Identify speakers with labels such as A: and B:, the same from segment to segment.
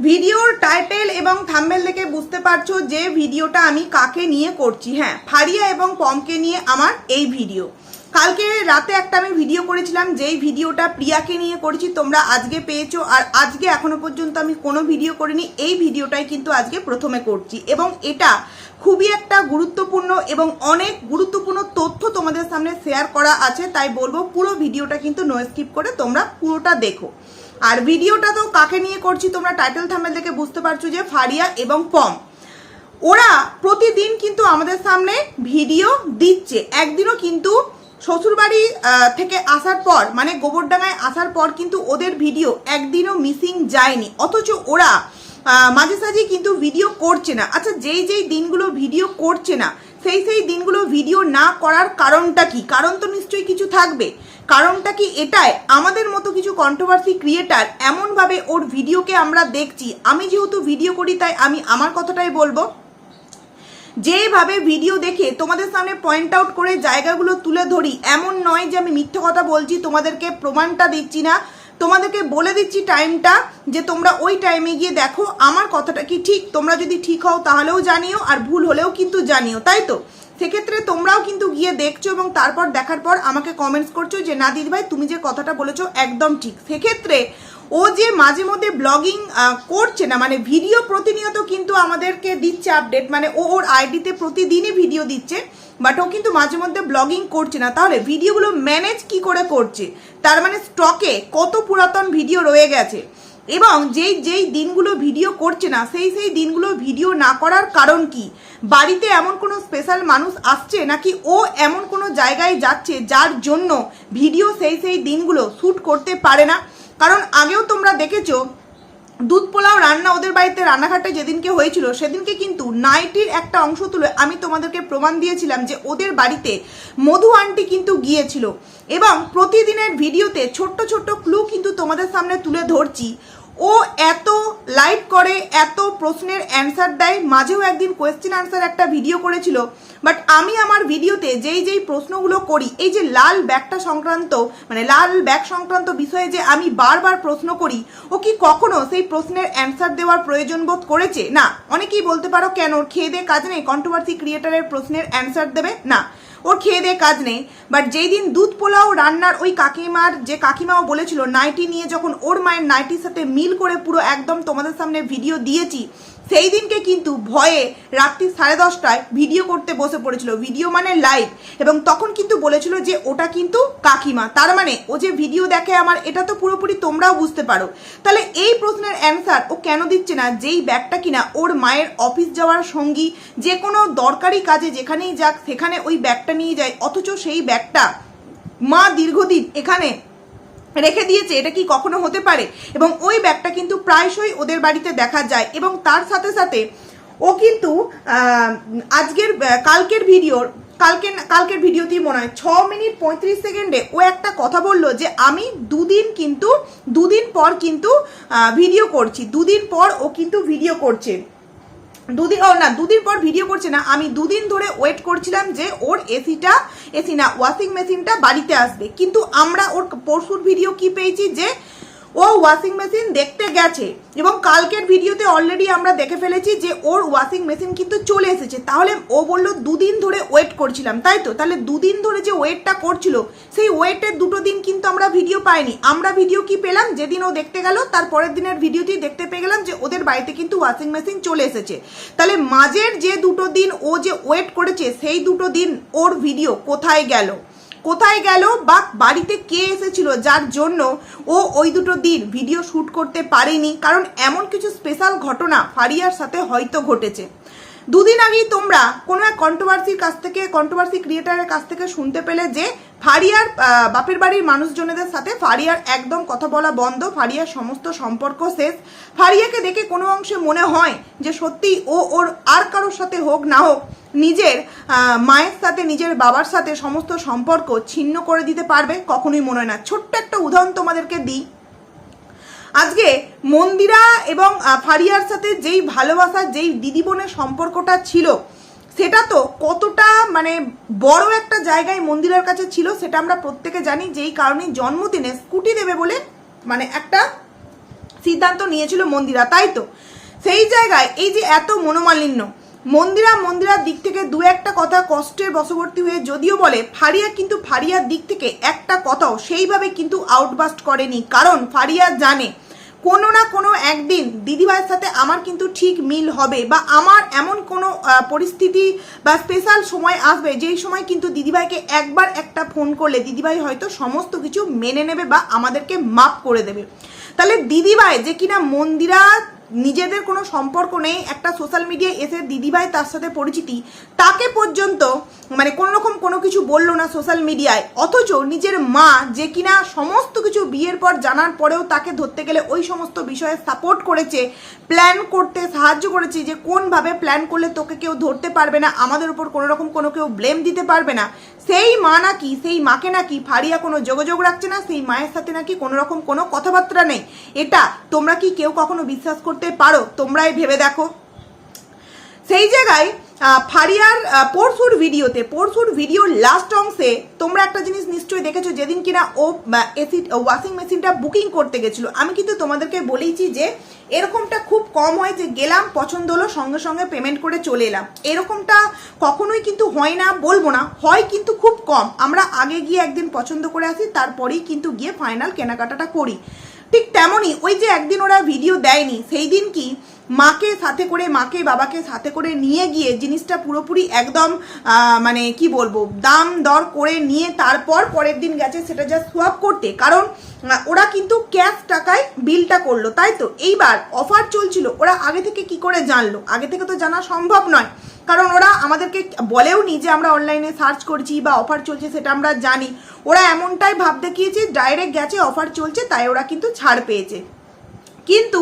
A: ভিডিওর টাইটেল এবং থাম্বেল দেখে বুঝতে পারছ যে ভিডিওটা আমি কাকে নিয়ে করছি হ্যাঁ ফারিয়া এবং পমকে নিয়ে আমার এই ভিডিও। কালকে রাতে একটা আমি ভিডিও করেছিলাম, যেই ভিডিওটা প্রিয়াকে নিয়ে করেছি, তোমরা আজকে পেয়েছ, আর আজকে এখনও পর্যন্ত আমি কোনো ভিডিও করিনি, এই ভিডিওটাই কিন্তু আজকে প্রথমে করছি। এবং এটা খুবই একটা গুরুত্বপূর্ণ এবং অনেক গুরুত্বপূর্ণ তথ্য তোমাদের সামনে শেয়ার করা আছে, তাই বলব পুরো ভিডিওটা কিন্তু নো স্কিপ করে তোমরা পুরোটা দেখো। আর ভিডিওটা তো কাকে নিয়ে করছি তোমরা টাইটেল থামেল দেখে বুঝতে পারছ যে ফারিয়া এবং পম। ওরা প্রতিদিন কিন্তু আমাদের সামনে ভিডিও দিচ্ছে। একদিনও কিন্তু শ্বশুরবাড়ি থেকে আসার পর মানে গোবরডাঙ্গায় আসার পর কিন্তু ওদের ভিডিও একদিনও মিসিং যায়নি। অথচ ওরা মাঝে সাঝে কিন্তু ভিডিও করছে না। আচ্ছা যেই যেই দিনগুলো ভিডিও করছে না সেই সেই দিনগুলো ভিডিও না করার কারণটা কি? কারণ তো নিশ্চয়ই কিছু থাকবে। কারণটা কি এটাই? আমাদের মতো কিছু কন্ট্রোভার্সি ক্রিয়েটার এমনভাবে ওর ভিডিওকে আমরা দেখছি। আমি যেহেতু ভিডিও করি, তাই আমি আমার কথাটাই বলব। যেভাবে ভিডিও দেখে তোমাদের সামনে পয়েন্ট আউট করে জায়গাগুলো তুলে ধরি, এমন নয় যে আমি মিথ্যে কথা বলছি, তোমাদেরকে প্রমাণটা দিচ্ছি না। তোমাদেরকে বলে দিচ্ছি টাইমটা যে তোমরা ওই টাইমে গিয়ে দেখো আমার কথাটা কি ঠিক। তোমরা যদি ঠিক হও তাহলেও জানিও আর ভুল হলেও কিন্তু জানিও, তাই তো? সেক্ষেত্রে তোমরাও কিন্তু গিয়ে দেখছ এবং তারপর দেখার পর আমাকে কমেন্টস করছ যে, না দিদি ভাই তুমি যে কথাটা বলেছ একদম ঠিক। সেক্ষেত্রে ও যে মাঝে মধ্যে ব্লগিং করছে না মানে ভিডিও প্রতিনিয়ত কিন্তু আমাদেরকে দিচ্ছে আপডেট মানে ও ওর আইডিতে প্রতিদিনই ভিডিও দিচ্ছে বাট ও কিন্তু মাঝে মধ্যে ব্লগিং করছে না। তাহলে ভিডিওগুলো ম্যানেজ কি করে করছে? তার মানে স্টকে কত পুরাতন ভিডিও রয়ে গেছে। এবং যেই যেই দিনগুলো ভিডিও করছে না, সেই সেই দিনগুলো ভিডিও না করার কারণ কি? বাড়িতে এমন কোনো স্পেশাল মানুষ আসছে নাকি ও এমন কোনো জায়গায় যাচ্ছে যার জন্য ভিডিও সেই সেই দিনগুলো শ্যুট করতে পারে না? কারণ আগেও তোমরা দেখেছ, দুধ পোলাও রান্না ওদের বাড়িতে রান্নাঘাটে যেদিনকে হয়েছিল, সেদিনকে কিন্তু নাইটির একটা অংশ তুলে আমি তোমাদেরকে প্রমাণ দিয়েছিলাম যে ওদের বাড়িতে মধু আন্টি কিন্তু গিয়েছিল। এবং প্রতিদিনের ভিডিওতে ছোট্ট ছোট্ট ক্লু কিন্তু তোমাদের সামনে তুলে ধরছি। ও এত লাইভ করে, এত প্রশ্নের অ্যান্সার দেয়, মাঝেও একদিন কোয়েশ্চেন আনসার একটা ভিডিও করেছিল বাট আমি আমার ভিডিওতে যেই যেই প্রশ্নগুলো করি, এই যে লাল ব্যাগটা সংক্রান্ত মানে লাল ব্যাগ সংক্রান্ত বিষয়ে যে আমি বারবার প্রশ্ন করি, ও কি কখনো সেই প্রশ্নের অ্যান্সার দেওয়ার প্রয়োজন বোধ করেছে? না। অনেকেই বলতে পারো, কেন? খেয়ে দিয়ে কাজ নেই কন্ট্রোভার্সি ক্রিয়েটারের প্রশ্নের অ্যান্সার দেবে? না। ওর খেয়ে দিয়ে কাজ নেই। বাট যেই দিন দুধ পোলাও রান্নার ওই কাকিমার যে কাকিমাও বলেছিল, নাইটি নিয়ে যখন ওর মায়ের নাইটির সাথে মিল করে পুরো একদম তোমাদের সামনে ভিডিও দিয়েছি সেই দিনকে কিন্তু ভয়ে রাত্রি সাড়ে দশটায় ভিডিও করতে বসে পড়েছিল। ভিডিও মানে লাইভ এবং তখন কিন্তু বলেছিল যে, ওটা কিন্তু কাকিমা। তার মানে ও যে ভিডিও দেখে আমার, এটা তো পুরোপুরি তোমরাও বুঝতে পারো। তাহলে এই প্রশ্নের অ্যান্সার ও কেন দিচ্ছে না? যেই ব্যাগটা কিনা ওর মায়ের অফিস যাওয়ার সঙ্গী, যে কোনো দরকারি কাজে যেখানেই যাক, সেখানে ওই ব্যাগটা নিয়ে যায়। অথচ সেই ব্যাগটা মা দীর্ঘদিন এখানে রেখে দিয়েছে, এটা কি কখনো হতে পারে? এবং ওই ব্যাগটা কিন্তু প্রায়শই ওদের বাড়িতে দেখা যায়। এবং তার সাথে সাথে ও কিন্তু আজকের কালকের ভিডিওর কালকে কালকের ভিডিওতেই মনে হয়, ছ মিনিট পঁয়ত্রিশ সেকেন্ডে ও একটা কথা বলল যে, আমি দুদিন কিন্তু, দুদিন পর কিন্তু ভিডিও করছি। দুদিন পর ও কিন্তু ভিডিও করছে। দুদিন, ও না, দুদিন পর ভিডিও করছে না, আমি দুদিন ধরে ওয়েট করছিলাম যে ওর এসিটা, এসি না ওয়াশিং মেশিনটা বাড়িতে আসবে। কিন্তু আমরা ওর পরশুর ভিডিও কি পেয়েছি যে ও ওয়াশিং মেশিন দেখতে গেছে। এবং কালকের ভিডিওতে অলরেডি আমরা দেখে ফেলেছি যে ওর ওয়াশিং মেশিন কিন্তু চলে এসেছে। তাহলে ও বলল, দুদিন ধরে ওয়েট করছিলাম। তাই তো? তাহলে দুদিন ধরে যে ওয়েটটা করছিল, সেই ওয়েটের দুটো দিন কিন্তু আমরা ভিডিও পাইনি। আমরা ভিডিও কি পেলাম? যেদিন ও দেখতে গেল, তার পরের দিনের ভিডিওতেই দেখতে পেয়ে গেলাম যে ওদের বাড়িতে কিন্তু ওয়াশিং মেশিন চলে এসেছে। তাহলে মাঝের যে দুটো দিন ও যে ওয়েট করেছে, সেই দুটো দিন ওর ভিডিও কোথায় গেল? কোথায় গেল বা বাড়িতে কে এসেছিল যার জন্য ও ওই দুটো দিন ভিডিও শ্যুট করতে পারেনি? কারণ এমন কিছু স্পেশাল ঘটনা ফারিয়ার সাথে হয়তো ঘটেছে। দুদিন আগেই তোমরা কোনো এক কন্ট্রোভার্সির কাছ থেকে কন্ট্রোভার্সি ক্রিয়েটারের কাছ থেকে শুনতে পেলে যে ফারিয়ার বাপের বাড়ির মানুষজনেদের সাথে ফারিয়ার একদম কথা বলা বন্ধ, ফারিয়ার সমস্ত সম্পর্ক শেষ। ফারিয়াকে দেখে কোনো অংশে মনে হয় যে সত্যি ও ওর আর কারোর সাথে হোক না হোক, নিজের মায়ের সাথে, নিজের বাবার সাথে সমস্ত সম্পর্ক ছিন্ন করে দিতে পারবে, কখনোই মনে হয় না। ছোট্ট একটা উদাহরণ তোমাদেরকে দিই। আজকে মন্দিরা এবং ফারিয়ার সাথে যেই ভালোবাসা, যেই দিদি বোনের সম্পর্কটা ছিল সেটা তো কতটা মানে বড় একটা জায়গায় মন্দিরের কাছে ছিল সেটা আমরা প্রত্যেকে জানি, যেই কারণে জন্মদিনে স্কুটি দেবে বলে মানে একটা সিদ্ধান্ত নিয়েছিল মন্দিরা, তাই তো? সেই জায়গায় এই যে এত মনোমালিন্য, মন্দিরা মন্দিরার দিক থেকে দু একটা কথা কষ্টের বশবর্তী হয়ে যদিও বলে, ফারিয়া কিন্তু ফারিয়ার দিক থেকে একটা কথাও সেইভাবে কিন্তু আউটবাস্ট করেনি, কারণ ফারিয়া জানে কোনো না কোনো একদিন দিদিভাইয়ের সাথে আমার কিন্তু ঠিক মিল হবে বা আমার এমন কোনো পরিস্থিতি বা স্পেশাল সময় আসবে যেই সময় কিন্তু দিদিভাইকে একবার একটা ফোন করলে দিদিভাই হয়তো সমস্ত কিছু মেনে নেবে বা আমাদেরকে মাপ করে দেবে। তাহলে দিদিভাই যে কিনা মন্দিরা নিজেদের কোনো সম্পর্ক নেই, একটা সোশ্যাল মিডিয়ায় এসে দিদিভাই তার সাথে পরিচিতি, তাকে পর্যন্ত মানে কোনো রকম কোনো কিছু বলল না সোশ্যাল মিডিয়ায় অথচ নিজের মা যে কিনা সমস্ত কিছু বিয়ের পর জানার পরেও তাকে ধরতে গেলে ওই সমস্ত বিষয়ে সাপোর্ট করেছে প্ল্যান করতে সাহায্য করেছে যে কোনভাবে প্ল্যান করলে তোকে কেউ ধরতে পারবে না, আমাদের উপর কোনো রকম কোনো কেউ ব্লেম দিতে পারবে না। সেই মা নাকি, সেই মাকে নাকি ফারিয়া কোনো যোগাযোগ রাখছে না, সেই মায়ের সাথে নাকি কোনো রকম কোনো কথাবার্তা নেই। এটা তোমরা কি কেউ কখনো বিশ্বাস করতে পারো, তোমরাই ভেবে দেখো। সেই জায়গায় ফারিয়ার পরশুর ভিডিওতে, পরশুর ভিডিওর লাস্ট অংশে তোমরা একটা জিনিস নিশ্চয়ই দেখেছ, যেদিন কিনা ও এসি ওয়াশিং মেশিনটা বুকিং করতে গেছিল। আমি কিন্তু তোমাদেরকে বলেইছি যে, এরকমটা খুব কম হয় যে গেলাম, পছন্দ হলো, সঙ্গে সঙ্গে পেমেন্ট করে চলে এলাম। এরকমটা কখনোই কিন্তু হয় না, বলব না, হয় কিন্তু খুব কম। আমরা আগে গিয়ে একদিন পছন্দ করে আসি, তারপরেই কিন্তু গিয়ে ফাইনাল কেনাকাটাটা করি। ঠিক তেমনই ওই যে একদিন ওরা ভিডিও দেয়নি সেই দিন কি মাকে সাথে করে, মাকে, বাবাকে সাথে করে নিয়ে গিয়ে জিনিসটা পুরোপুরি একদম মানে কি বলব, দাম দর করে নিয়ে তারপর পরের দিন গেছে সেটা যা সোয়াপ করতে। কারণ ওরা কিন্তু ক্যাশ টাকায় বিলটা করল, তাই তো? এইবার অফার চলছিল, ওরা আগে থেকে কি করে জানলো? আগে থেকে তো জানা সম্ভব নয়। কারণ ওরা আমাদেরকে বলেও নি যে আমরা অনলাইনে সার্চ করছি বা অফার চলছে সেটা আমরা জানি। ওরা এমনটাই ভাব দেখিয়েছে ডাইরেক্ট গেছে অফার চলছে, তাই ওরা কিন্তু ছাড় পেয়েছে। কিন্তু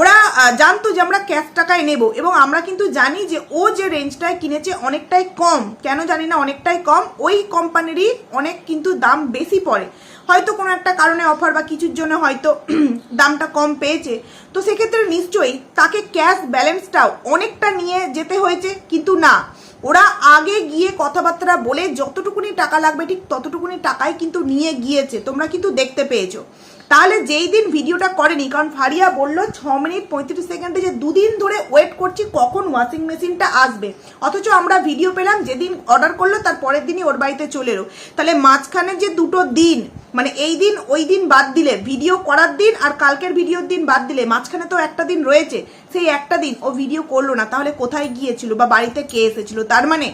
A: ওরা জানতো যে আমরা ক্যাশ টাকায় নেব এবং আমরা কিন্তু জানি যে ও যে রেঞ্জটায় কিনেছে অনেকটাই কম। কেন জানি না, অনেকটাই কম। ওই কোম্পানিরই অনেক কিন্তু দাম বেশি পড়ে। হয়তো কোনো একটা কারণে অফার বা কিছুর জন্য হয়তো দামটা কম পেয়েছে। তো সেক্ষেত্রে নিশ্চয়ই তাকে ক্যাশ ব্যালেন্সটাও অনেকটা নিয়ে যেতে হয়েছে, কিন্তু না। ওরা আগে গিয়ে কথাবার্তা বলে যতটুকুনি টাকা লাগবে, ঠিক ততটুকুনি টাকাই কিন্তু নিয়ে গিয়েছে। তোমরা কিন্তু দেখতে পেয়েছ। তাহলে যেই দিন ভিডিওটা করেনি, কারণ ফারিয়া বলল ছ মিনিট পঁয়ত্রিশ সেকেন্ডে যে দুদিন ধরে ওয়েট করছি কখন ওয়াশিং মেশিনটা আসবে। অথচ আমরা ভিডিও পেলাম যেদিন অর্ডার করল, তার পরের দিনই ওর বাড়িতে চলে এলো। তাহলে মাঝখানে যে দুটো দিন মানে এই দিন, ওই দিন বাদ দিলে ভিডিও করার দিন আর কালকের ভিডিওর দিন বাদ দিলে, মাঝখানে তো একটা দিন রয়েছে, সেই একটা দিন ও ভিডিও করল না। তাহলে কোথায় গিয়েছিল বা বাড়িতে কে এসেছিল? তার মানে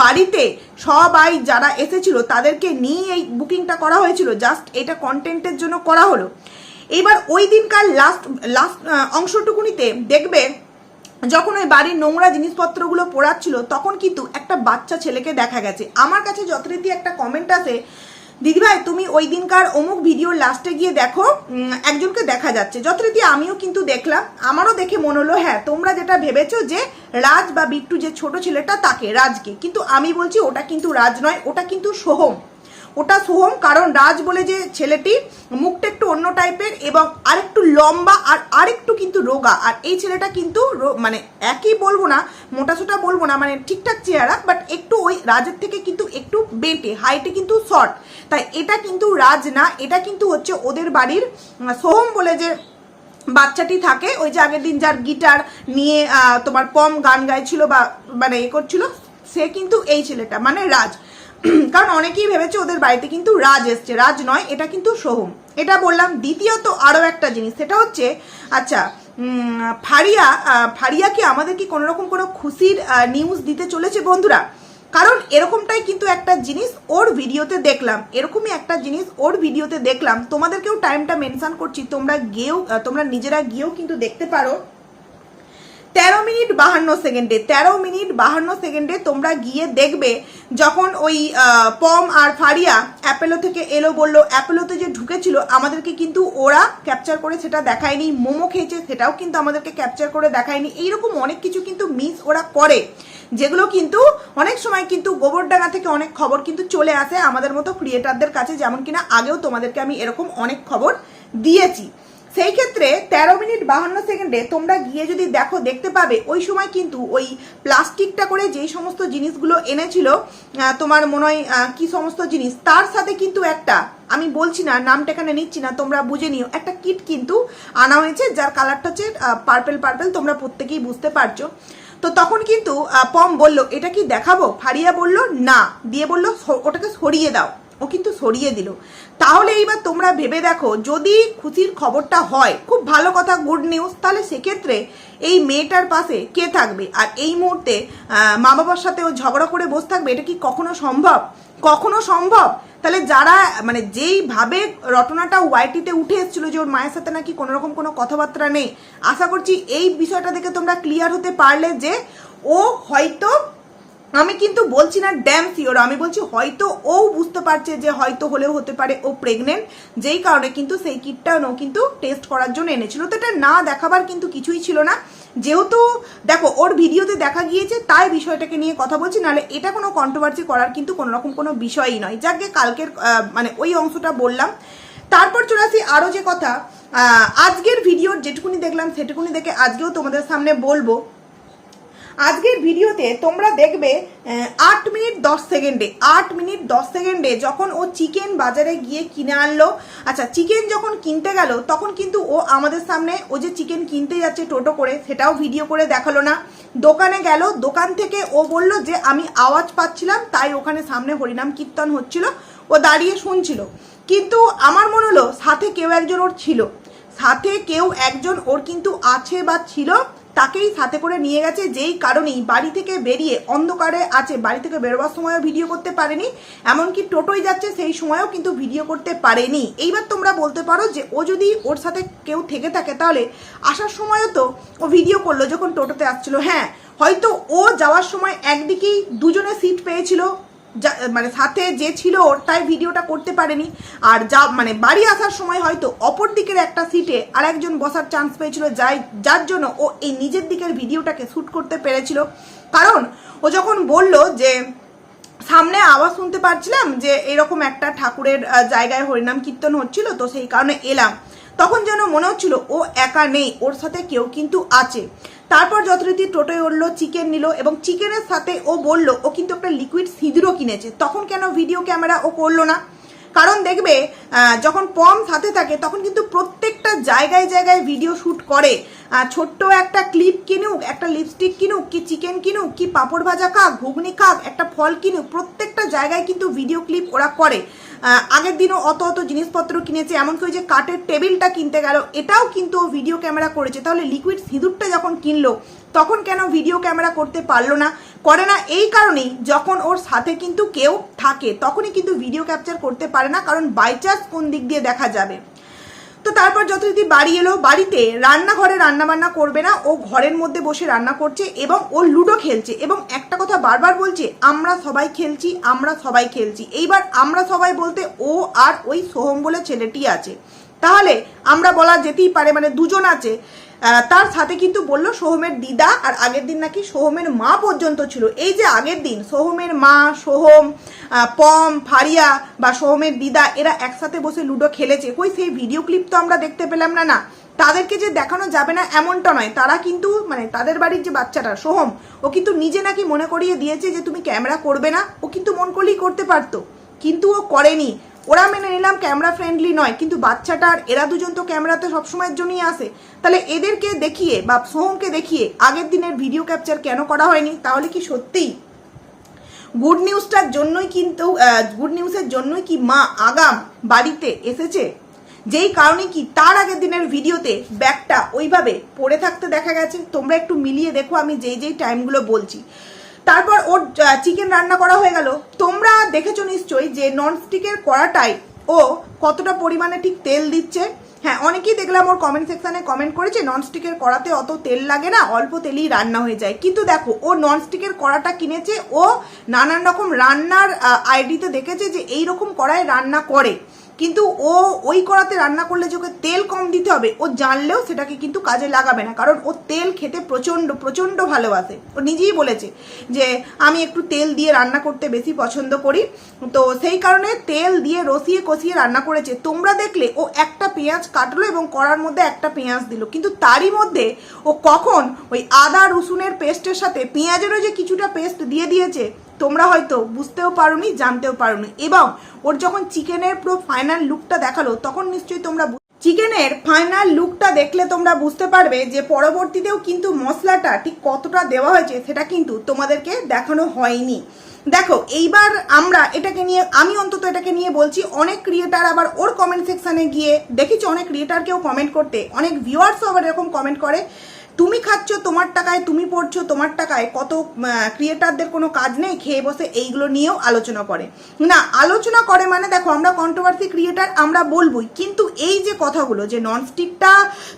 A: বাড়িতে সবাই যারা এসেছিল, তাদেরকে নিয়ে এই বুকিংটা করা হয়েছিল। জাস্ট এটা কন্টেন্টের জন্য করা হলো। এবার ওই দিনকার লাস্ট লাস্ট অংশটুকুনিতে দেখবে যখন ওই বাড়ির নোংরা জিনিসপত্রগুলো পোড়াচ্ছিল, তখন কিন্তু একটা বাচ্চা ছেলেকে দেখা গেছে। আমার কাছে যথারীতি একটা কমেন্ট আছে দিদিভাই তুমি ওই দিনকার অমুক ভিডিওর লাস্টে গিয়ে দেখো একজনকে দেখা যাচ্ছে। যথারীতি আমিও কিন্তু দেখলাম। আমারও দেখে মনে হলো হ্যাঁ তোমরা যেটা ভেবেছো যে রাজ বা বিট্টু যে ছোট ছেলেটা, তাকে, রাজকে। কিন্তু আমি বলছি, ওটা কিন্তু রাজ নয়, ওটা কিন্তু সোহম। ওটা সোহম, কারণ রাজ বলে যে ছেলেটি, মুখটা একটু অন্য টাইপের এবং আরেকটু লম্বা আর আরেকটু কিন্তু রোগা। আর এই ছেলেটা কিন্তু মানে একই বলব না, মোটাসোটা বলব না মানে ঠিকঠাক চেহারা বাট একটু ওই রাজের থেকে কিন্তু একটু বেঁটে হাইটে কিন্তু শর্ট তাই এটা কিন্তু রাজ না, এটা কিন্তু হচ্ছে ওদের বাড়ির সোহম বলে যে বাচ্চাটি থাকে, ওই যে আগের দিন যার গিটার নিয়ে তোমার পম গান গাইছিল বা মানে এ করছিল, সে কিন্তু এই ছেলেটা মানে রাজ। কারণ অনেকেই ভেবেছে ওদের বাড়িতে কিন্তু রাজ এসছে। রাজ নয়, এটা কিন্তু সোহম। এটা বললাম দ্বিতীয়ত আরও একটা জিনিস, সেটা হচ্ছে আচ্ছা ফারিয়া ফারিয়া কি আমাদের কি কোনো রকম কোনো খুশির নিউজ দিতে চলেছে বন্ধুরা? কারণ এরকমটাই কিন্তু একটা জিনিস ওর ভিডিওতে দেখলাম। এরকমই একটা জিনিস ওর ভিডিওতে দেখলাম। তোমাদেরকেও টাইমটা মেনশান করছি। তোমরা গিয়েও তোমরা নিজেরা গিয়েও কিন্তু দেখতে পারো। তেরো মিনিট বাহান্ন সেকেন্ডে, তেরো মিনিট বাহান্ন সেকেন্ডে তোমরা গিয়ে দেখবে যখন ওই পম আর ফারিয়া অ্যাপেলো থেকে এলো, বলল, অ্যাপেলোতে যে ঢুকেছিল, আমাদেরকে কিন্তু ওরা ক্যাপচার করে সেটা দেখায়নি, মোমো খেয়েছে সেটাও কিন্তু আমাদেরকে ক্যাপচার করে দেখায়নি। এইরকম অনেক কিছু কিন্তু মিস ওরা করে, যেগুলো কিন্তু অনেক সময় কিন্তু গোবরডাঙ্গা থেকে অনেক খবর কিন্তু চলে আসে আমাদের মতো ক্রিয়েটারদের কাছে, যেমন কিনা আগেও তোমাদেরকে আমি এরকম অনেক খবর দিয়েছি। সেই ক্ষেত্রে তেরো মিনিট বাহান্ন সেকেন্ডে তোমরা গিয়ে যদি দেখো, দেখতে পাবে, ওই সময় কিন্তু ওই প্লাস্টিকটা করে যেই সমস্ত জিনিসগুলো এনেছিল তোমার মনে হয় কী সমস্ত জিনিস, তার সাথে কিন্তু একটা, আমি বলছি না, নামটা এখানে নিচ্ছি না, তোমরা বুঝে নিও, একটা কিট কিন্তু আনা হয়েছে, যার কালারটা হচ্ছে পার্পেল পার্পেল তোমরা প্রত্যেকেই বুঝতে পারছ। তো তখন কিন্তু পম বলল, এটা কি দেখাবো? ফারিয়া বলল, না। দিয়ে বলল, "স- ওটাকে সরিয়ে দাও। ও কিন্তু সরিয়ে দিল। তাহলে এইবার তোমরা ভেবে দেখো, যদি খুশির খবরটা হয়, খুব ভালো কথা গুড নিউজ তাহলে সেক্ষেত্রে এই মেয়েটার পাশে কে থাকবে? আর এই মুহূর্তে মা বাবার সাথে ও ঝগড়া করে বসে থাকবে, এটা কি কখনো সম্ভব? কখনো সম্ভব? তাহলে যারা মানে যেইভাবে রটনাটা ওয়াইটিতে উঠে এসেছিল যে ওর মায়ের সাথে নাকি কোনো রকম কোনো কথাবার্তা নেই, আশা করছি এই বিষয়টা দেখে তোমরা ক্লিয়ার হতে পারলে যে ও হয়তো আমি কিন্তু বলছি না ড্যাম সিওর আমি বলছি, হয়তো ও বুঝতে পারছে যে হয়তো হলেও হতে পারে ও প্রেগনেন্ট যেই কারণে কিন্তু সেই কিটটা ও কিন্তু টেস্ট করার জন্য এনেছিল। তো এটা না দেখাবার কিন্তু কিছুই ছিল না। যেহেতু, দেখো, ওর ভিডিওতে দেখা গিয়েছে, তাই বিষয়টাকে নিয়ে কথা বলছি, নাহলে এটা কোনো কন্ট্রোভার্সি করার কিন্তু কোনো রকম কোনো বিষয়ই নয়। যাকে কালকের মানে ওই অংশটা বললাম। তারপর চলে আসি আরও যে কথা আজকের ভিডিওর যেটুকুনি দেখলাম, সেটুকুনি দেখে আজকেও তোমাদের সামনে বলব আজকের ভিডিওতে তোমরা দেখবে আট মিনিট দশ সেকেন্ডে, আট মিনিট দশ সেকেন্ডে যখন ও চিকেন বাজারে গিয়ে কিনে আনলো আচ্ছা চিকেন যখন কিনতে গেল, তখন কিন্তু ও আমাদের সামনে ও যে চিকেন কিনতে যাচ্ছে টোটো করে, সেটাও ভিডিও করে দেখাল না। দোকানে গেল, দোকান থেকে ও বলল যে, আমি আওয়াজ পাচ্ছিলাম, তাই ওখানে সামনে হরিনাম কীর্তন হচ্ছিল। ও দাঁড়িয়ে শুনছিল। কিন্তু আমার মনে হলো, সাথে কেউ একজন ওর ছিল। সাথে কেউ একজন ওর কিন্তু আছে বা ছিল তাকেই সাথে করে নিয়ে গেছে, যেই কারণেই বাড়ি থেকে বেরিয়ে অন্ধকারে আছে। বাড়ি থেকে বেরোবার সময়ও ভিডিও করতে পারেনি, এমনকি টোটোই যাচ্ছে সেই সময়ও কিন্তু ভিডিও করতে পারেনি। এইবার তোমরা বলতে পারো যে ও যদি ওর সাথে কেউ থেকে থাকে, তাহলে আসার সময়ও তো ও ভিডিও করল যখন টোটোতে আসছিল। হ্যাঁ হয়তো ও যাওয়ার সময় একদিকেই দুজনে সিট পেয়েছিল মানে সাথে যে ছিল ওর, তাই ভিডিওটা করতে পারেনি। আর যা মানে বাড়ি আসার সময় হয়তো অপর দিকের একটা সিটে আর একজন বসার চান্স পেয়েছিল, যাই, যার জন্য ও এই নিজের দিকের ভিডিওটাকে শ্যুট করতে পেরেছিল। কারণ ও যখন বলল যে, সামনে আওয়াজ শুনতে পারছিলাম যে এরকম একটা ঠাকুরের জায়গায় হরিনাম কীর্তন হচ্ছিল, তো সেই কারণে এলাম। তখন যেন মনে হচ্ছিল ও একা নেই, ওর সাথে কেউ কিন্তু আছে। তারপর যথারীতি টোটোয় উঠল, চিকেন নিল এবং চিকেনের সাথে ও বলল, ও কিন্তু একটা লিকুইড সিঁদুরও কিনেছে। তখন কেন ভিডিও ক্যামেরা ও করল না? কারণ দেখবে যখন পম সাথে থাকে, তখন কিন্তু প্রত্যেকটা জায়গায় জায়গায় ভিডিও শ্যুট করে। ছোট্ট একটা ক্লিপ কিনুক, একটা লিপস্টিক কিনুক, কি চিকেন কিনুক, কি পাঁপড় ভাজা খাক, ঘুগনি খাক, একটা ফল কিনুক, প্রত্যেকটা জায়গায় কিন্তু ভিডিও ক্লিপ ওরা করে। আগের দিনও অত অত জিনিসপত্র কিনেছে, এমনকি ওই যে কাঠের টেবিলটা কিনতে গেল, এটাও কিন্তু ও ভিডিও ক্যামেরা করেছে। তাহলে লিকুইড সিঁদুরটা যখন কিনলো, তখন কেন ভিডিও ক্যামেরা করতে পারল না? করে না এই কারণেই যখন ওর সাথে কিন্তু কেউ থাকে, তখনই কিন্তু ভিডিও ক্যাপচার করতে পারে না, কারণ বাই চান্স কোন দিক দিয়ে দেখা যাবে। তো তারপর যথারীতি বাড়ি এলো। বাড়িতে রান্নাঘরে রান্না বান্না করবে না। ও ঘরের মধ্যে বসে রান্না করছে এবং ও লুডো খেলছে এবং একটা কথা বারবার বলছে, আমরা সবাই খেলছি, আমরা সবাই খেলছি। এইবার আমরা সবাই বলতে ও আর ওই সোহম বলে ছেলেটি আছে। তাহলে আমরা বলা যেতেই পারে মানে দুজন আছে। তার সাথে কিন্তু বলল সোহমের দিদা আর আগের দিন নাকি সোহমের মা পর্যন্ত ছিল। এই যে আগের দিন সোহমের মা, সোহম পম, ফারিয়া বা সোহমের দিদা, এরা একসাথে বসে লুডো খেলেছে। কই, সেই ভিডিও ক্লিপ তো আমরা দেখতে পেলাম না না। তাদেরকে যে দেখানো যাবে না এমনটা নয়। তারা কিন্তু মানে তাদের বাড়ির যে বাচ্চাটা, সোহম, ও কিন্তু নিজে নাকি মনে করিয়ে দিয়েছে যে তুমি ক্যামেরা করবে না। ও কিন্তু মন করলেই করতে পারতো। কিন্তু ও করেনি। ওরা মেনে নিলাম ক্যামেরা ফ্রেন্ডলি নয়, কিন্তু বাচ্চাটার, এরা দুজন তো ক্যামেরাতে সবসময়ের জন্যই আসে। তাহলে এদেরকে দেখিয়ে বা সোহমকে দেখিয়ে আগের দিনের ভিডিও ক্যাপচার কেন করা হয়নি? তাহলে কি সত্যিই? গুড নিউজটার জন্যই কিন্তু গুড নিউজের জন্যই কি মা আগাম বাড়িতে এসেছে? যেই কারণে কি তার আগের দিনের ভিডিওতে ব্যাগটা ওইভাবে পড়ে থাকতে দেখা গেছে। তোমরা একটু মিলিয়ে দেখো, আমি যেই যেই টাইমগুলো বলছি। তারপর ওর চিকেন রান্না করা হয়ে গেল। তোমরা দেখেছ নিশ্চয়ই যে ননস্টিকের কড়াটায় ও কতটা পরিমাণে ঠিক তেল দিচ্ছে। হ্যাঁ অনেকেই দেখলাম ওর কমেন্ট সেকশানে কমেন্ট করেছে ননস্টিকের কড়াতে অত তেল লাগে না, অল্প তেলেই রান্না হয়ে যায়। কিন্তু দেখো, ও ননস্টিকের কড়াটা কিনেছে, ও নানান রকম রান্নার আইডিতে দেখেছে যে এই রকম কড়ায় রান্না করে। কিন্তু ও ওই কড়াতে রান্না করলে যে ওকে তেল কম দিতে হবে, ও জানলেও সেটাকে কিন্তু কাজে লাগাবে না। কারণ ও তেল খেতে প্রচণ্ড প্রচণ্ড ভালোবাসে। ও নিজেই বলেছে যে, আমি একটু তেল দিয়ে রান্না করতে বেশি পছন্দ করি। তো সেই কারণে তেল দিয়ে রসিয়ে কষিয়ে রান্না করেছে। তোমরা দেখলে ও একটা পেঁয়াজ কাটলো এবং কড়ার মধ্যে একটা পেঁয়াজ দিল। কিন্তু তারই মধ্যে ও কখন ওই আদা রসুনের পেস্টের সাথে পেঁয়াজেরও যে কিছুটা পেস্ট দিয়ে দিয়েছে তোমরা হয়তো বুঝতেও পারোনি, জানতেও পারোনি। এবং ওর যখন চিকেনের পুরো ফাইনাল লুকটা দেখাল, তখন নিশ্চয়ই তোমরা চিকেনের ফাইনাল লুকটা দেখলে তোমরা বুঝতে পারবে যে পরবর্তীতেও কিন্তু মশলাটা ঠিক কতটা দেওয়া হয়েছে, সেটা কিন্তু তোমাদেরকে দেখানো হয়নি। দেখো, এইবার আমরা এটাকে নিয়ে, আমি অন্তত এটাকে নিয়ে বলছি, অনেক ক্রিয়েটার আবার ওর কমেন্ট সেকশানে গিয়ে, দেখেছি অনেক ক্রিয়েটারকেও কমেন্ট করতে, অনেক ভিউয়ার্সও আবার এরকম কমেন্ট করে। তুমি খাচ্ছ, তোমার টাকায়, তুমি পড়ছো, তোমার টাকায়, কত ক্রিয়েটারদের কোনো কাজ নেই, খেয়ে বসে এইগুলো নিয়েও আলোচনা করে। না, আলোচনা করে মানে দেখো, আমরা কন্ট্রোভার্সি ক্রিয়েটার আমরা বলবোই। কিন্তু এই যে কথাগুলো, যে ননস্টিকটা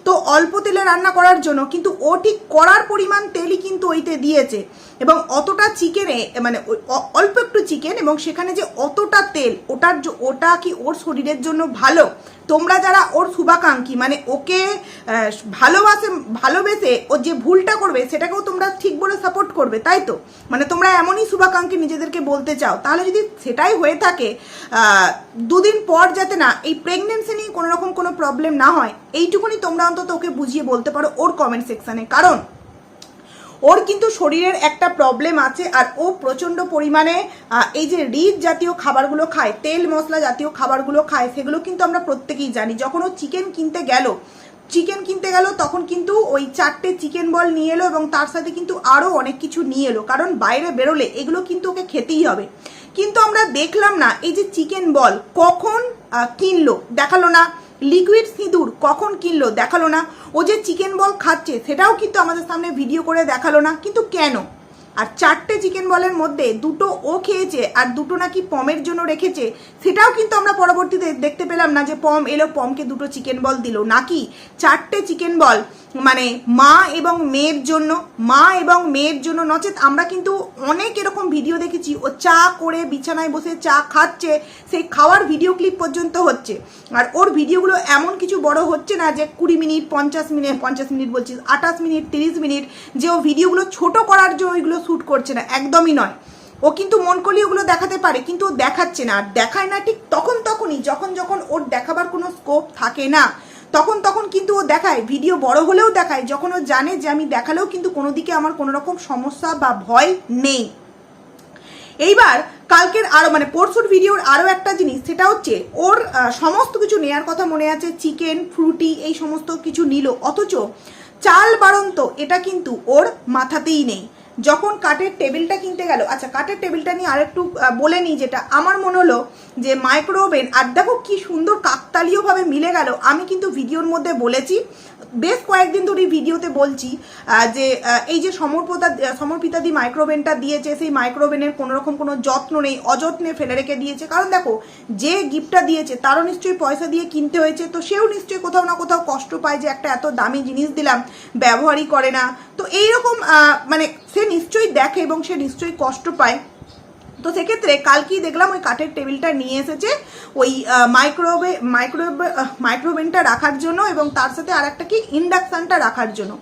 A: তো অল্প তেলে রান্না করার জন্য, কিন্তু ও ঠিক করার পরিমাণ তেলই কিন্তু ওইতে দিয়েছে। এবং অতটা চিকেনে মানে অল্প একটু চিকেন এবং সেখানে যে অতটা তেল, ওটার ওটা কি ওর শরীরের জন্য ভালো? তোমরা যারা ওর শুভাকাঙ্ক্ষী মানে ওকে ভালোবাসে ভালোবাসে ভালোবেসে ও যে ভুলটা করবে, সেটাকেও তোমরা ঠিক বলে সাপোর্ট করবে, তাই তো? মানে তোমরা এমনই শুভাকাঙ্ক্ষী নিজেদেরকে বলতে চাও। তাহলে যদি সেটাই হয়ে থাকে দুদিন পর যাতে না, এই প্রেগনেন্সি নিয়ে কোনো রকম কোনো প্রবলেম না হয়, এইটুকুনি তোমরা অন্তত ওকে বুঝিয়ে বলতে পারো ওর কমেন্ট সেকশনে কারণ, ওর কিন্তু শরীরের একটা প্রবলেম আছে, আর ও প্রচণ্ড পরিমাণে এই যে রিচ জাতীয় খাবারগুলো খায়, তেল মশলা জাতীয় খাবারগুলো খায়, সেগুলো কিন্তু আমরা প্রত্যেকেই জানি। যখন ও চিকেন কিনতে গেল চিকেন কিনতে গেল, তখন কিন্তু ওই চারটে চিকেন বল নিয়ে এলো এবং তার সাথে কিন্তু আরও অনেক কিছু নিয়ে এলো। কারণ বাইরে বেরোলে এগুলো কিন্তু ওকে খেতেই হবে। কিন্তু আমরা দেখলাম না, এই যে চিকেন বল কখন কিনলো? দেখাল না। লিকুইড সিঁদুর কখন কিনলো? দেখাল না। ও যে চিকেন বল খাচ্ছে, সেটাও কিন্তু আমাদের সামনে ভিডিও করে দেখাল না। কিন্তু কেন? আর চারটে চিকেন বলের মধ্যে দুটো ও খেয়েছে আর দুটো নাকি পমের জন্য রেখেছে, সেটাও কিন্তু আমরা পরবর্তীতে দেখতে পেলাম না যে পম এলো, পমকে দুটো চিকেন বল দিল। নাকি চারটে চিকেন বল মানে মা এবং মেয়ের জন্য, মা এবং মেয়ের জন্য নচেত আমরা কিন্তু অনেক এরকম ভিডিও দেখেছি। ও চা করে বিছানায় বসে চা খাচ্ছে, সেই খাওয়ার ভিডিও ক্লিপ পর্যন্ত হচ্ছে। আর ওর ভিডিওগুলো এমন কিছু বড় হচ্ছে না যে কুড়ি মিনিট, পঞ্চাশ মিনিট পঞ্চাশ মিনিট বলছি আঠাশ মিনিট, তিরিশ মিনিট, যে ও ভিডিওগুলো ছোট করার জন্য ওইগুলো শ্যুট করছে না, একদমই নয়। ও কিন্তু মন করলে ওগুলো দেখাতে পারে, কিন্তু ও দেখাচ্ছে না। আর দেখায় না ঠিক তখন তখনই, যখন যখন ওর দেখাবার কোনো স্কোপ থাকে না। তখন তখন কিন্তু ও দেখায়, ভিডিও বড় হলেও দেখায়, যখন ও জানে যে আমি দেখালেও কিন্তু কোনো দিকে আমার কোনো রকম সমস্যা বা ভয় নেই। এইবার কালকের আরও মানে পরশুর ভিডিওর আরও একটা জিনিস, সেটা হচ্ছে ওর সমস্ত কিছু নেয়ার কথা মনে আছে, চিকেন, ফ্রুটি, এই সমস্ত কিছু নিল, অথচ চাল বাড়ন্ত, এটা কিন্তু ওর মাথাতেই নেই। যখন কাঠের টেবিলটা কিনতে গেল আচ্ছা কাঠের টেবিলটা নিয়ে আরেকটু বলে নিই যেটা, আমার মনে হলো যে মাইক্রো ওভেন আর দেখো কি সুন্দর কাকতালীয়ভাবে মিলে গেল, আমি কিন্তু ভিডিওর মধ্যে বলেছি, বেশ কয়েকদিন ধরে ভিডিওতে বলছি যে এই যে সমর্পতা সমর্পিতাদি মাইক্রোওভেনটা দিয়েছে, সেই মাইক্রোওভেনের কোনো রকম কোনো যত্ন নেই, অযত্নে ফেলে রেখে দিয়েছে, কারণ দেখো, যে গিফটটা দিয়েছে, তারও নিশ্চয়ই পয়সা দিয়ে কিনতে হয়েছে, তো সেও নিশ্চয়ই কোথাও না কোথাও কষ্ট পায় যে একটা এত দামি জিনিস দিলাম, ব্যবহারই করে না, তো এইরকম মানে সে নিশ্চয়ই দেখে এবং সে নিশ্চয়ই কষ্ট পায়। তো সেক্ষেত্রে কালকেই দেখলাম ওই কাঠের টেবিলটা নিয়ে এসেছে। ওই মাইক্রোওভে মাইক্রোওয়েভ মাইক্রোওভেনটা রাখার জন্য এবং তার সাথে আর একটা কি? ইন্ডাকশানটা রাখার জন্য।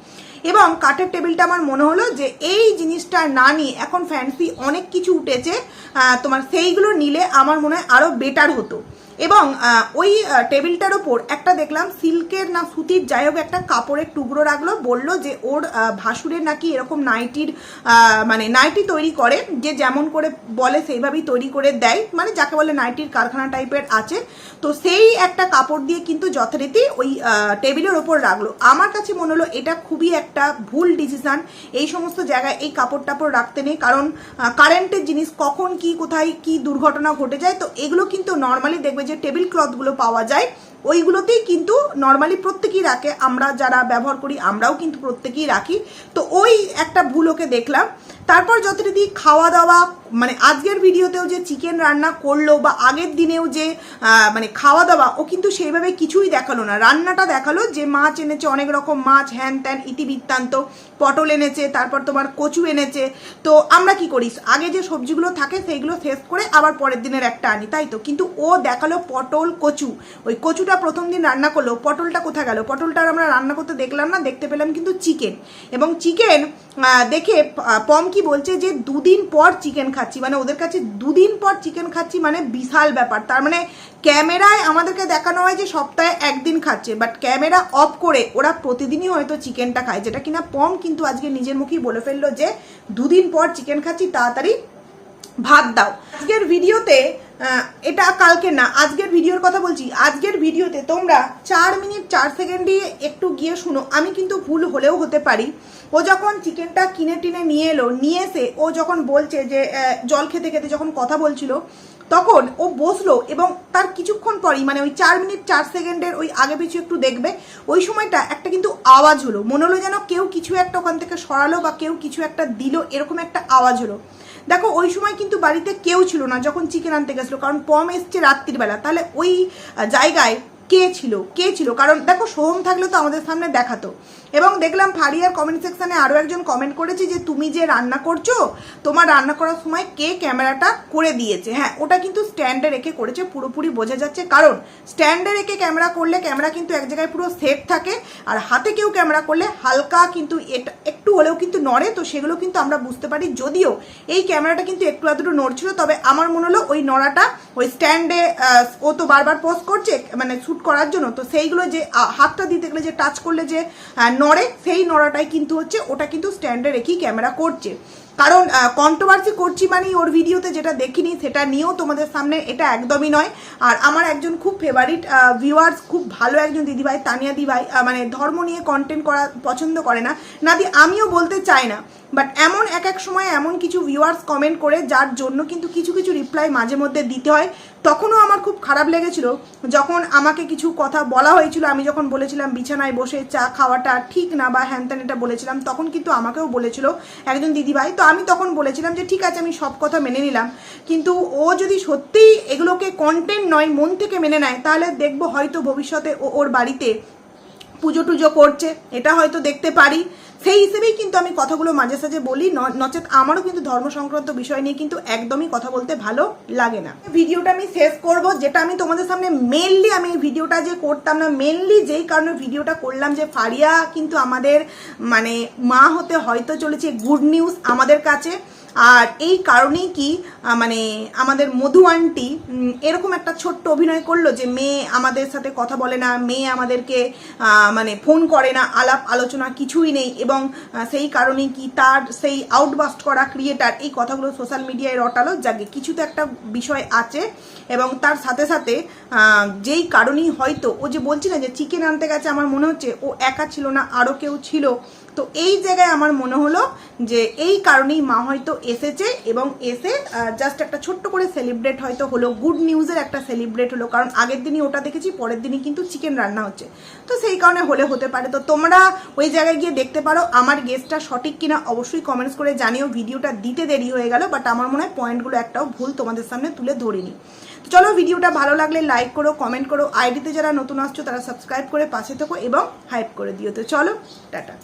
A: এবং কাঠের টেবিলটা আমার মনে হলো যে এই জিনিসটা না নিয়ে এখন ফ্যান্সি অনেক কিছু উঠেছে। তোমার সেইগুলো নিলে আমার মনে হয় আরও বেটার হতো। এবং ওই টেবিলটার ওপর একটা দেখলাম সিল্কের না সুতির যাই হোক একটা কাপড়ের টুকরো রাখল, বলল যে ওর ভাসুরের নাকি এরকম নাইটির মানে নাইটি তৈরি করে, যে যেমন করে বলে সেইভাবেই তৈরি করে দেয় মানে যাকে বলে নাইটির কারখানা টাইপের আছে। তো সেই একটা কাপড় দিয়ে কিন্তু যথারীতি ওই টেবিলের ওপর রাখল। আমার কাছে মনে হলো এটা খুবই একটা ভুল ডিসিশন, এই সমস্ত জায়গায় এই কাপড় টাপড় রাখতে নেই, কারণ কারেন্টের জিনিস কখন কি কোথায় কি দুর্ঘটনা ঘটে যায়, তো এগুলো কিন্তু নর্মালি দেখবে যে টেবিল ক্লথগুলো পাওয়া যায়, ওইগুলোতেই কিন্তু নর্মালি প্রত্যেকেই রাখে। আমরা যারা ব্যবহার করি, আমরাও কিন্তু প্রত্যেকেই রাখি। তো ওই একটা ভুল ওকে দেখলাম। তারপর যতদিন খাওয়া দাওয়া মানে আজকের ভিডিওতেও যে চিকেন রান্না করল বা আগের দিনেও যে মানে খাওয়া দাওয়া ও কিন্তু সেইভাবে কিছুই দেখাল না। রান্নাটা দেখাল যে মাছ এনেছে, অনেক রকম মাছ, হ্যান ত্যান, ইতিবৃত্তান্ত, পটল এনেছে, তারপর তোমার কচু এনেছে। তো আমরা কি করি? আগে যে সবজিগুলো থাকে সেইগুলো শেষ করে আবার পরের দিনের একটা আনি, তাই তো? কিন্তু ও দেখাল পটল, কচু। ওই কচুটা প্রথম দিন রান্না করল, পটলটা কোথায় গেল? পটলটা আমরা রান্না করতে দেখলাম না, দেখতে পেলাম কিন্তু চিকেন এবং চিকেন দেখে পম কি বলছে যে দুদিন পর চিকেন খাচ্ছি মানে ওদের কাছে দুদিন পর চিকেন খাচ্ছি মানে বিশাল ব্যাপার। তার মানে ক্যামেরায় আমাদেরকে দেখানো হয় যে সপ্তাহে একদিন খাচ্ছে বাট ক্যামেরা অফ করে ওরা প্রতিদিনই হয়তো চিকেনটা খায়, যেটা কিনা পম কিন্তু আজকে নিজের মুখেই বলে ফেলল যে দুদিন পর চিকেন খাচ্ছি, তাড়াতাড়ি ভাত দাও। আজকের ভিডিওতে এটা কালকে না, আজকের ভিডিওর কথা বলছি, আজকের ভিডিওতে তোমরা চার মিনিট, চার সেকেন্ডে একটু গিয়ে শুনো, আমি কিন্তু ভুল হলেও হতে পারি। ও যখন চিকেনটা কিনে টিনে নিয়ে এলো, নিয়ে এসে ও যখন বলছে যে জল খেতে খেতে যখন কথা বলছিল, তখন ও বসল এবং তার কিছুক্ষণ পরই মানে ওই চার মিনিট, চার সেকেন্ডের ওই আগে পিছু একটু দেখবে, ওই সময়টা একটা কিন্তু আওয়াজ হলো। মনে হলো যেন কেউ কিছু একটা ওখান থেকে সরালো বা কেউ কিছু একটা দিল, এরকম একটা আওয়াজ হলো। দেখো, ওই সময় কিন্তু বাড়িতে কেউ ছিল না যখন চিকেন আনতে গেছিল, কারণ পম এসছে রাত্রিবেলা। তাহলে ওই জায়গায় কে ছিল? কে ছিল? কারণ দেখো, সোহম থাকলে তো আমাদের সামনে দেখাতো। এবং দেখলাম ফারিয়ার কমেন্ট সেকশনে আরও একজন কমেন্ট করেছে যে, তুমি যে রান্না করছ, তোমার রান্না করার সময় কে ক্যামেরাটা করে দিয়েছে? হ্যাঁ ওটা কিন্তু স্ট্যান্ডে রেখে করেছে, পুরোপুরি বোঝা যাচ্ছে। কারণ স্ট্যান্ডে রেখে ক্যামেরা করলে ক্যামেরা কিন্তু এক জায়গায় পুরো সেট থাকে, আর হাতে কেউ ক্যামেরা করলে হালকা কিন্তু এটা, একটু হলেও কিন্তু নড়ে, তো সেগুলো কিন্তু আমরা বুঝতে পারি। যদিও এই ক্যামেরাটা কিন্তু একটু আধটু নড়ছিল, তবে আমার মনে হলো ওই নড়াটা ওই স্ট্যান্ডে ও তো বারবার পোস্ট করছে মানে শ্যুট করার জন্য, তো সেইগুলো যে হাতটা দিতে গেলে যে টাচ করলে যে নড়ে, সেই নড়াটাই কিন্তু হচ্ছে, ওটা কিন্তু স্ট্যান্ডে রেখেই ক্যামেরা করছে। কারণ কন্ট্রোভার্সি করছি মানে ওর ভিডিওতে যেটা দেখিনি, সেটা নিয়েও তোমাদের সামনে এটা একদমই নয়। আর আমার একজন খুব ফেভারিট ভিউয়ার্স খুব ভালো একজন দিদিভাই, তানিয়া দিভাই মানে ধর্ম নিয়ে কন্টেন্ট করা পছন্দ করে না। না দি আমিও বলতে চাই না বাট এমন এক এক সময় এমন কিছু ভিউয়ার্স কমেন্ট করে, যার জন্য কিন্তু কিছু কিছু রিপ্লাই মাঝে মধ্যে দিতে হয়। তখনও আমার খুব খারাপ লেগেছিল। যখন আমাকে কিছু কথা বলা হয়েছিল, আমি যখন বলেছিলাম, বিছানায় বসে চা খাওয়াটা ঠিক না বা হ্যান ত্যান এটা বলেছিলাম, তখন কিন্তু আমাকেও বলেছিল, একজন দিদিভাই। তো আমি তখন বলেছিলাম যে, ঠিক আছে, আমি সব কথা মেনে নিলাম। কিন্তু ও যদি সত্যিই এগুলোকে কন্টেন্ট নয়, মন থেকে মেনে নেয়, তাহলে দেখব হয়তো ভবিষ্যতে ও ওর বাড়িতে পুজো টুজো করছে। এটা হয়তো দেখতে পারি। সেই হিসেবেই কিন্তু আমি কথাগুলো মাঝে সাঝে বলি। নচেত আমারও কিন্তু ধর্ম সংক্রান্ত বিষয় নিয়ে কিন্তু একদমই কথা বলতে ভালো লাগে না। ভিডিওটা আমি শেষ করব, যেটা আমি তোমাদের সামনে মেনলি আমি এই ভিডিওটা যে করতাম না মেনলি যেই কারণে ভিডিওটা করলাম যে ফারিয়া কিন্তু আমাদের মানে মা হতে হয়তো চলেছে গুড নিউজ আমাদের কাছে। আর এই কারণেই কি মানে আমাদের মধু আন্টি এরকম একটা ছোট্ট অভিনয় করল যে মেয়ে আমাদের সাথে কথা বলে না, মেয়ে আমাদেরকে মানে ফোন করে না, আলাপ আলোচনা কিছুই নেই এবং সেই কারণেই কি তার সেই আউটবাস্ট করা ক্রিয়েটার এই কথাগুলো সোশ্যাল মিডিয়ায় রটালো। যাকে কিছু তো একটা বিষয় আছে এবং তার সাথে সাথে যেই কারণেই হয়তো ও যে বলছি না যে চিকেন আনতে গেছে, আমার মনে হচ্ছে ও একা ছিল না আরও কেউ ছিল। তো এই জায়গায় আমার মনে হলো যে এই কারণেই মা হয়তো এসেছে এবং এসে জাস্ট একটা ছোট্ট করে সেলিব্রেট হয়তো হলো গুড নিউজের একটা সেলিব্রেট হলো, কারণ আগের দিনই ওটা দেখেছি, পরের দিনই কিন্তু চিকেন রান্না হচ্ছে। তো সেই কারণে হলে হতে পারে। তো তোমরা ওই জায়গায় গিয়ে দেখতে পারো, আমার গেস্টটা সঠিক কিনা অবশ্যই কমেন্টস করে জানিও, ভিডিওটা দিতে দেরি হয়ে গেল বাট আমার মনে হয় পয়েন্টগুলো একটাও ভুল তোমাদের সামনে তুলে ধরিনি। চলো ভিডিওটা ভালো লাগলে লাইক করো কমেন্ট করো আইডিতে যারা নতুন আসছো তারা সাবস্ক্রাইব করে পাশে থেকো এবং হাইপ করে দিও। তো চলো, টাটা।